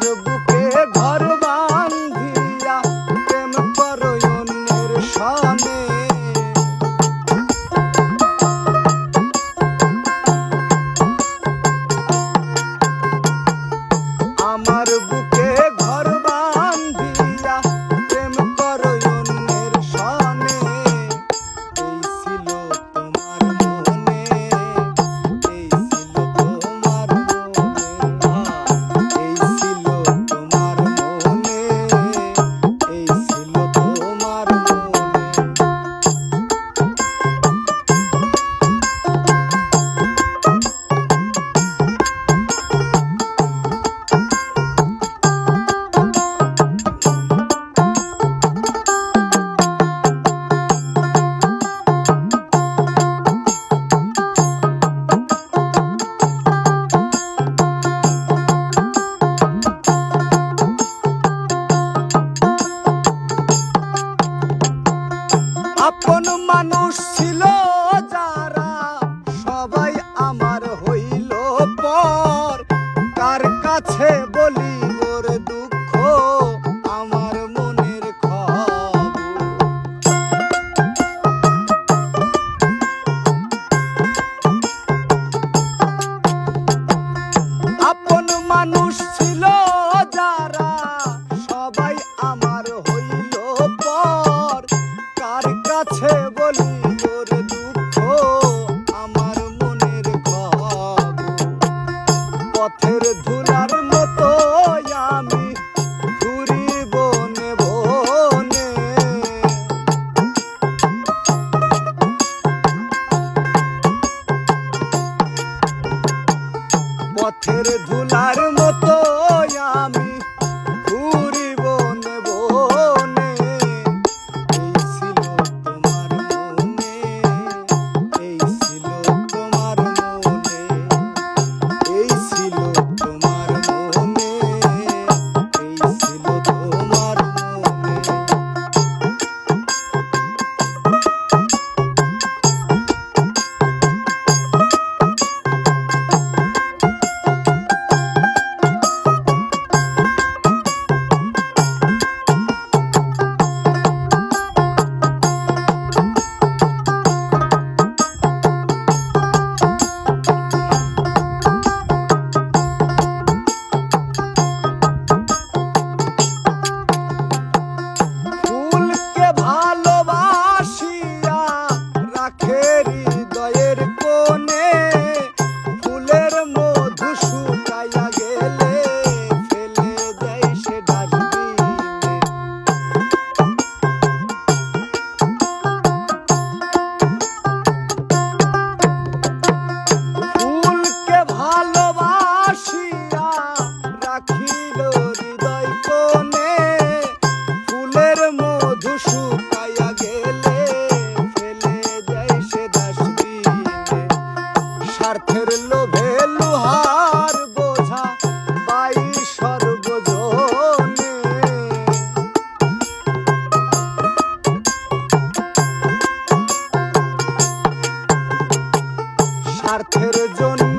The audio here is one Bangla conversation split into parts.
আরব কাছে বলি। মোর দুঃখ আমার মনের আপন মানুষ ছিল যারা, সবাই আমার হইল পর। কার কাছে বলি? স্বার্থের লোভে লোহার বোঝা পাই সর্বজনে। স্বার্থের জন্য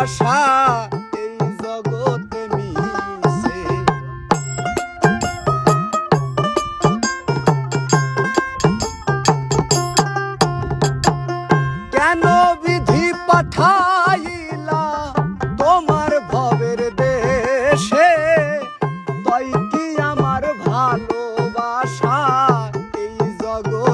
আশা এই জগতে মিছে কেন বিধি পাঠাইলা তোমার ভবের দেশে? তই কি আমার ভালোবাসা এই জগত